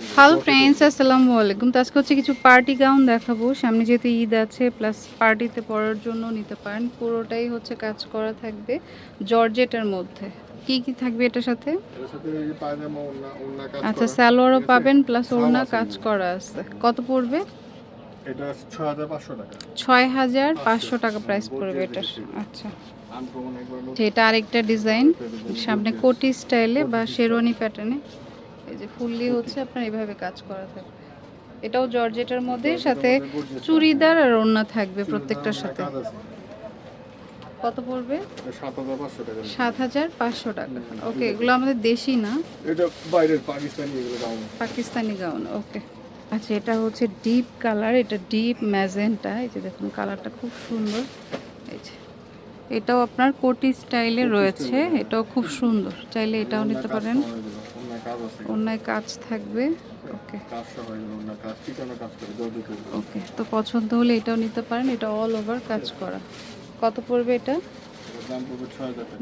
Hello friends আসসালামু আলাইকুম। তো আজকে হচ্ছে কিছু পার্টি গাউন দেখাবো। সামনে যেহেতু ঈদ আছে প্লাস পার্টিতে পরার জন্য নিতে পারেন। পুরোটাই হচ্ছে কাজ করা থাকবে জর্জেটের মধ্যে। কি কি থাকবে এটার সাথে? আচ্ছা। সালোয়ারও পাবেন প্লাস ওড়না কাজ করা আছে। কত পড়বে? ছয় হাজার পাঁচশো টাকা। প্রাইস পড়বে এটার। আচ্ছা। এটা আরেকটা ডিজাইন সামনে কোটি স্টাইলে বা শেরওয়ানি প্যাটার্নে এই যে ফুললি হচ্ছে আপনার এইভাবে কাজ করা থাকবে। এটাও জর্জেটের মধ্যে সাথে চুড়িদার আর ওড়না থাকবে প্রত্যেকটার সাথে। কত পড়বে? সাত হাজার পাঁচশো টাকা ওকে এগুলো আমাদের দেশি না? এটা বাইরের পাকিস্তানি পাকিস্তানি গাউন ওকে। আচ্ছা এটা হচ্ছে ডিপ কালার এটা ডিপ ম্যাজেন্টা। এই যে দেখুন কালারটা খুব সুন্দর। এই যে এটাও আপনার কোটি স্টাইলে রয়েছে এটাও খুব সুন্দর। চাইলে এটাও নিতে পারেন। অন্যায় কাজ থাকবে। ওকে ওকে তো পছন্দ হলে এটাও নিতে পারেন এটা অল ওভার কাজ করা। কত পড়বে এটা?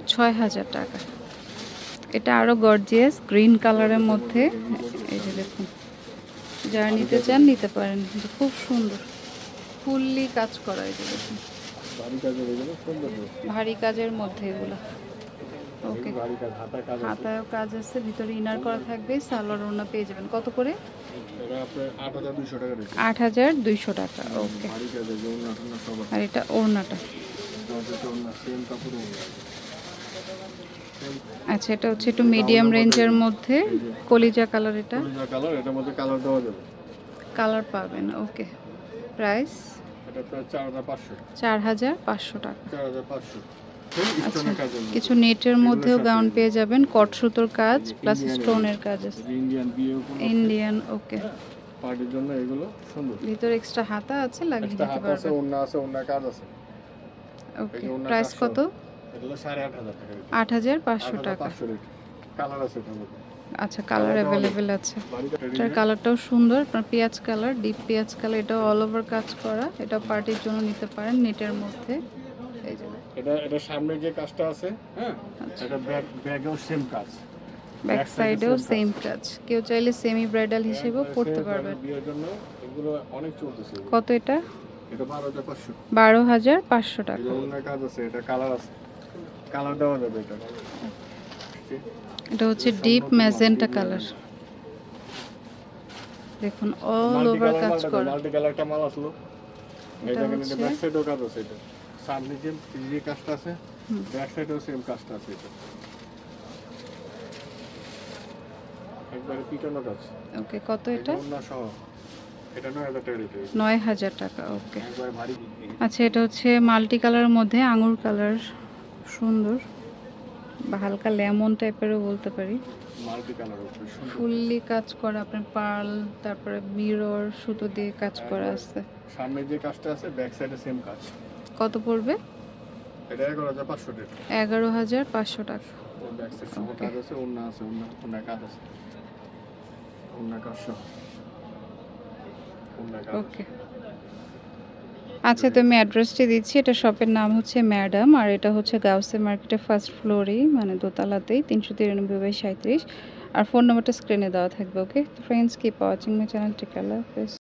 ছয় হাজার টাকা। এটা আরও গর্জিয়াস গ্রিন কালারের মধ্যে। এই যে দেখুন যারা নিতে চান নিতে পারেন। খুব সুন্দর। ফুললি কাজ করা এই যে দেখুন। ভারী কাজের মধ্যে এগুলো। ওকে। হাতায়ও কাজ আছে। ভিতরে ইনার করা থাকবে সালোয়ার ওড়না পেয়ে যাবেন। কত করে? আট হাজার দুইশো টাকা ওকে। আর এটা ওড়নাটা। আচ্ছা এটা হচ্ছে একটু মিডিয়াম রেঞ্জের মধ্যে। কলিজা কালার এটা? কালার এটার মধ্যে কালার দেওয়া যাবে। কালার পাবেন ওকে। প্রাইস এটা প্রায় চার হাজার পাঁচশো টাকা। চার হাজার পাঁচশো। আচ্ছা। কিছু নেটের মধ্যেও গাউন পেয়ে যাবেন কট সুতোর কাজ প্লাস স্টোনের কাজ আছে। ইন্ডিয়ান ওকে পার্টির জন্য এগুলো সুন্দর। ভিতরে এক্সট্রা হাতা আছে লাগিয়ে দিতে হাত আছে পারবেন। ওড়না আছে ওড়না কাজ আছে। ওকে প্রাইস কত? এগুলো সাড়ে আট হাজার টাকা আট হাজার পাঁচশো টাকা। কালার আছে আচ্ছা কালার অ্যাভেলেবেল আছে। এটার কালারটাও সুন্দর আপনার পেঁয়াজ কালার ডিপ পেঁয়াজ কালার এটা অল ওভার কাজ করা। এটা পার্টির জন্য নিতে পারেন নেটের মধ্যে। এই এটা এটা সামনে যে কাজটা আছে হ্যাঁ? আচ্ছা। এটা ব্যাক ব্যাগেও সেম কাজ। ব্যাক সাইডেও সেম কাজ। কেউ চাইলে সেমি ব্রাইডাল হিসেবেও পড়তে বিয়ের জন্য এগুলো অনেক চলতেছে কত এটা? এটা বারো হাজার পাঁচশো। টাকা। এটা কাজ আছে এটা কালার আছে। কালার দেওয়া যাবে এটা। এটা হচ্ছে ডিপ ম্যাজেন্টা কালার দেখুন অল ওভার কাজ করা। মাল্টি কালারটা মাল আসলো। এটা হচ্ছে- ব্যাক সাইডেও কাজ আছে এটা। সামনে যে যে কাজটা আছে ব্যাক সাইডেও সেম কাজটা আছে এটা। একবারে পিটানো কাজ ওকে কত এটা? অন্য সহ। এটা টাকা ওকে। একবারে ভারী আচ্ছা এটা হচ্ছে মাল্টি কালারের মধ্যে আঙুর কালার সুন্দর। বা হালকা লেমন টাইপেরও বলতে পারি। ফুললি কাজ করা আপনার পার্ল তারপরে মিরর সুতো দিয়ে কাজ করা আছে। সামনে যে কাজটা আছে ব্যাক সাইডে সেম কাজ। কত পড়বে? এগারো হাজার পাঁচশো টাকা। ওকে আচ্ছা তো আমি অ্যাড্রেসটি দিচ্ছি। এটা শপের নাম হচ্ছে ম্যাডাম আর এটা হচ্ছে গাউসে মার্কেটের ফার্স্ট ফ্লোরেই মানে দোতলাতেই তিনশো তিরানব্বই বাই সাঁত্রিশ আর ফোন নাম্বারটা স্ক্রিনে দেওয়া থাকবে okay friends keep watching my channel take আল্লাহ হাফেজ